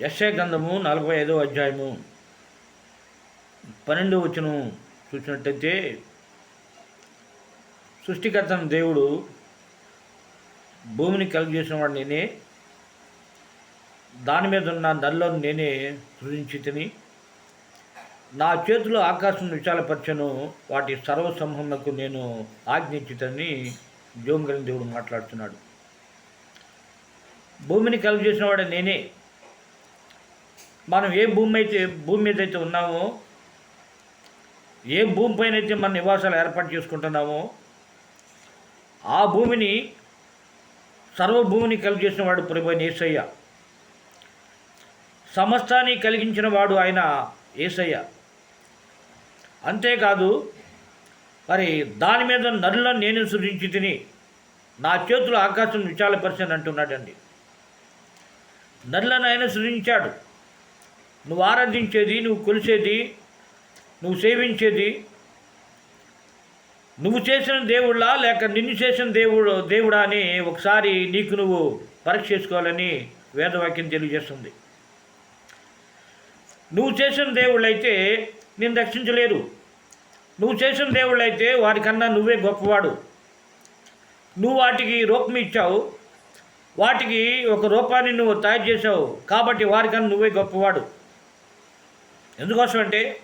యశ్య గ్రంథము నలభై ఐదో అధ్యాయము పన్నెండు వచ్చును చూసినట్టయితే సృష్టికర్తన దేవుడు భూమిని కలిగజేసిన వాడు నేనే దాని మీద ఉన్న నల్లో నేనే సృజించి తిని నా చేతిలో ఆకాశం విశాలపరచను వాటి సర్వసమూహములకు నేను ఆజ్ఞించుతని జోంగలిన దేవుడు మాట్లాడుతున్నాడు. భూమిని కలుగు చేసిన వాడే నేనే. మనం ఏ భూమి అయితే భూమి మీద అయితే ఉన్నామో ఏ భూమి పైన అయితే మన నివాసాలు ఏర్పాటు చేసుకుంటున్నామో ఆ భూమిని సర్వభూమిని కలిగేసిన వాడు ప్రభుని ఏసయ్య. యేసయ్య సమస్తాన్ని కలిగించిన వాడు ఆయన ఏసయ్య. అంతేకాదు మరి దాని మీద నరులను నేను సృజించి తిని నా చేతులు ఆకాశం విశాలపరిచాను అంటున్నాడండి. నరులను ఆయన సృజించాడు. నువ్వు ఆరాధించేది నువ్వు కొలిసేది నువ్వు సేవించేది. నువ్వు చేసిన దేవుళ్ళా లేక నిన్ను చేసిన దేవుడు దేవుడా అని ఒకసారి నీకు నువ్వు పరీక్ష చేసుకోవాలని వేదవాక్యం తెలియజేస్తుంది. నువ్వు చేసిన దేవుళ్ళైతే నేను రక్షించలేరు. నువ్వు చేసిన దేవుళ్ళైతే వారికన్నా నువ్వే గొప్పవాడు. నువ్వు వాటికి రూపం ఇచ్చావు. వాటికి ఒక రూపాన్ని నువ్వు తయారు చేసావు కాబట్టి వారికన్నా నువ్వే గొప్పవాడు. ఎందుకోసం అంటే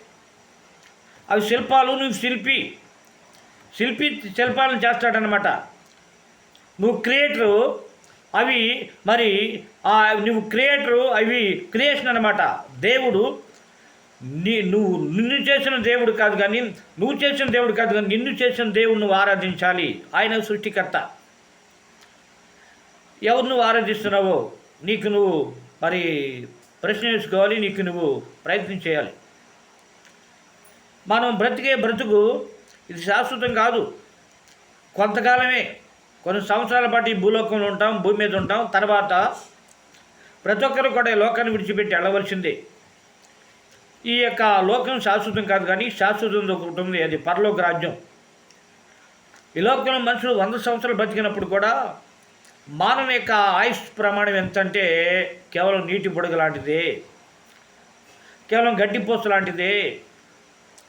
అవి శిల్పాలు నువ్వు శిల్పి. శిల్పి శిల్పాలను చేస్తాడనమాట నువ్వు క్రియేటరు అవి మరి ఆ నువ్వు క్రియేటరు అవి క్రియేషన్ అనమాట దేవుడు నీ నువ్వు నిన్ను చేసిన దేవుడు కాదు కానీ నువ్వు చేసిన దేవుడు కాదు కానీ నిన్ను చేసిన దేవుడు నువ్వు ఆరాధించాలి. ఆయన సృష్టికర్త. ఎవరు నువ్వు ఆరాధిస్తున్నావో నీకు నువ్వు మరి ప్రశ్న వేసుకోవాలి నీకు నువ్వు ప్రయత్నం చేయాలి. మనం బ్రతికే బ్రతుకు ఇది శాశ్వతం కాదు. కొంతకాలమే కొన్ని సంవత్సరాల పాటు ఈ భూలోకంలో ఉంటాం భూమి మీద ఉంటాం తర్వాత ప్రతి ఒక్కరు కూడా ఈ లోకాన్ని విడిచిపెట్టి వెళ్ళవలసిందే. ఈ యొక్క లోకం శాశ్వతం కాదు కానీ శాశ్వతం ఒకటి ఉంది అది పరలోక రాజ్యం. ఈ లోకంలో మనుషులు వంద సంవత్సరాలు బతికినప్పుడు కూడా మానవ యొక్క ఆయుష్ ప్రమాణం ఎంతంటే కేవలం నీటి బుడగ లాంటిదే కేవలం గడ్డిపోసు లాంటిదే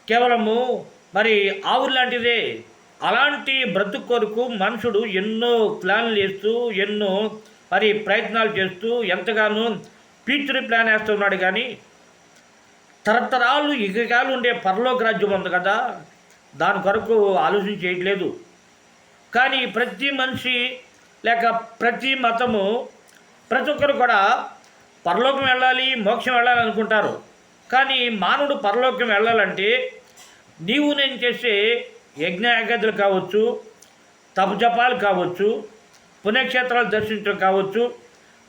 కేవలము మరి ఆవులు లాంటిదే. అలాంటి బ్రతుకు కొరకు మనుషుడు ఎన్నో ప్లాన్లు వేస్తూ ఎన్నో మరి ప్రయత్నాలు చేస్తూ ఎంతగానో ఫ్యూచర్ ప్లాన్ వేస్తున్నాడు కానీ తరతరాలు ఇకకాలు ఉండే పరలోక రాజ్యం ఉంది కదా దాని కొరకు ఆలోచన చేయట్లేదు. కానీ ప్రతి మనిషి లేక ప్రతి మతము ప్రతి ఒక్కరు కూడా పరలోకం వెళ్ళాలి మోక్షం వెళ్ళాలి అనుకుంటారు. కానీ మానవుడు పరలోకం వెళ్ళాలంటే నీవు నేను చేసే యజ్ఞ కావచ్చు తపజపాలు కావచ్చు పుణ్యక్షేత్రాలు దర్శించడం కావచ్చు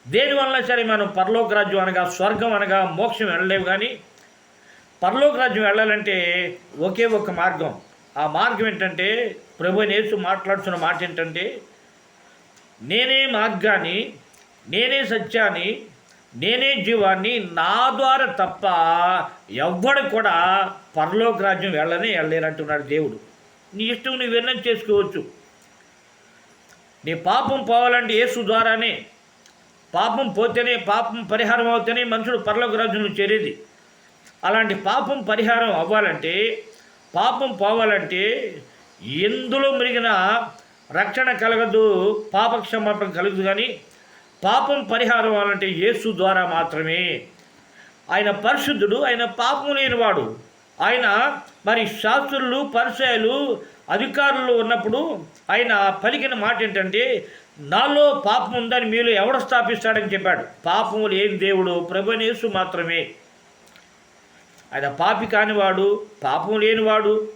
దేనివల్ల సరే మనం పరలోక రాజ్యం అనగా స్వర్గం అనగా మోక్షం వెళ్ళలేము కానీ పరలోక రాజ్యం వెళ్ళాలంటే ఒకే ఒక మార్గం. ఆ మార్గం ఏంటంటే ప్రభు నేర్చు మాట్లాడుతున్న మాట ఏంటంటే నేనే మార్గాన్ని నేనే సత్యాన్ని నేనే జీవాన్ని నా ద్వారా తప్ప ఎవ్వడు కూడా పరలోక రాజ్యం వెళ్ళనే వెళ్ళలేరంటున్నాడు దేవుడు. నీ ఇష్టం నువ్వు విన్నం చేసుకోవచ్చు. నీ పాపం పోవాలంటే యేసు ద్వారానే. పాపం పోతేనే పాపం పరిహారం అవుతేనే మనుషుడు పరలోక రాజ్యంలో చేరేది. అలాంటి పాపం పరిహారం అవ్వాలంటే పాపం పోవాలంటే ఎందులో మురిగిన రక్షణ కలగదు పాప క్షమాపణ కలగదు కానీ పాపం పరిహారం అనంటే యేసు ద్వారా మాత్రమే. ఆయన పరిశుద్ధుడు ఆయన పాపం లేనివాడు. ఆయన మరి శాస్త్రులు పరిచయాలు అధికారులు ఉన్నప్పుడు ఆయన పలికిన మాట ఏంటంటే నాలో పాపం ఉందని మీరు ఎవడ స్థాపిస్తాడని చెప్పాడు. పాపము లేని దేవుడు ప్రభునేసు మాత్రమే. ఆయన పాపి కానివాడు పాపం లేనివాడు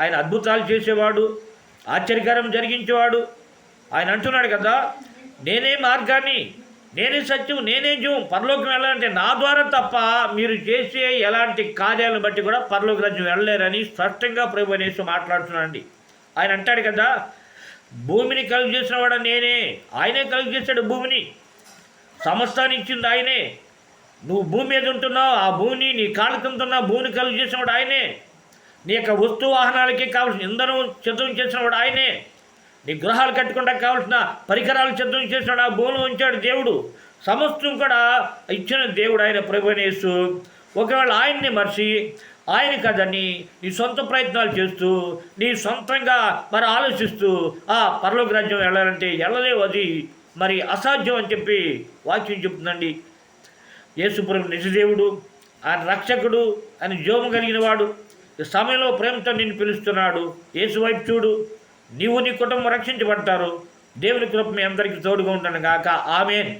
ఆయన అద్భుతాలు చేసేవాడు ఆశ్చర్యకరం జరిగించేవాడు. ఆయన అంటున్నాడు కదా నేనే మార్గాన్ని నేనే సత్యం నేనే జీవం పరలోకం వెళ్ళాలంటే నా ద్వారా తప్ప మీరు చేసే ఎలాంటి కార్యాలను బట్టి కూడా పరలోక రాజ్యం వెళ్ళలేరని స్పష్టంగా ప్రభు అనేసి మాట్లాడుతున్నానండి ఆయన అంటాడు కదా భూమిని కలుగు చేసిన వాడు నేనే ఆయనే కలుగు చేశాడు భూమిని. సమస్తాన్ని ఇచ్చింది ఆయనే. నువ్వు భూమి మీద ఉంటున్నావు ఆ భూమిని నీ కాళ్ళ కింద ఉన్న భూమిని కలుగు చేసినవాడు ఆయనే. నీ యొక్క వస్తు వాహనాలకి కావాల్సిన ఇంధనం సిద్ధం చేసినవాడు ఆయనే. నీ గృహాలు కట్టుకుంటా కావాల్సిన పరికరాలు సిద్ధం చేసినాడు ఆ భూమిలో ఉంచాడు దేవుడు. సమస్తం కూడా ఇచ్చిన దేవుడు ఆయన ప్రభునేసు ఒకవేళ ఆయన్ని మర్చి ఆయన కదని నీ సొంత ప్రయత్నాలు చేస్తూ నీ సొంతంగా మరి ఆలోచిస్తూ ఆ పరలోక రాజ్యం వెళ్ళాలంటే వెళ్ళలేవు అది. మరి అసాధ్యం అని చెప్పి వాక్యం చెప్తుందండి. యేసుపురం నిజదేవుడు ఆయన రక్షకుడు ఆయన జోము కలిగిన వాడు. సమయంలో ప్రేమతో నిన్ను పిలుస్తున్నాడు. యేసు వైపు చూడు. నీవు నీ కుటుంబం రక్షించబడతారు. దేవుని కృప మీ అందరికీ తోడుగా ఉంటాను గాక. ఆమెన్.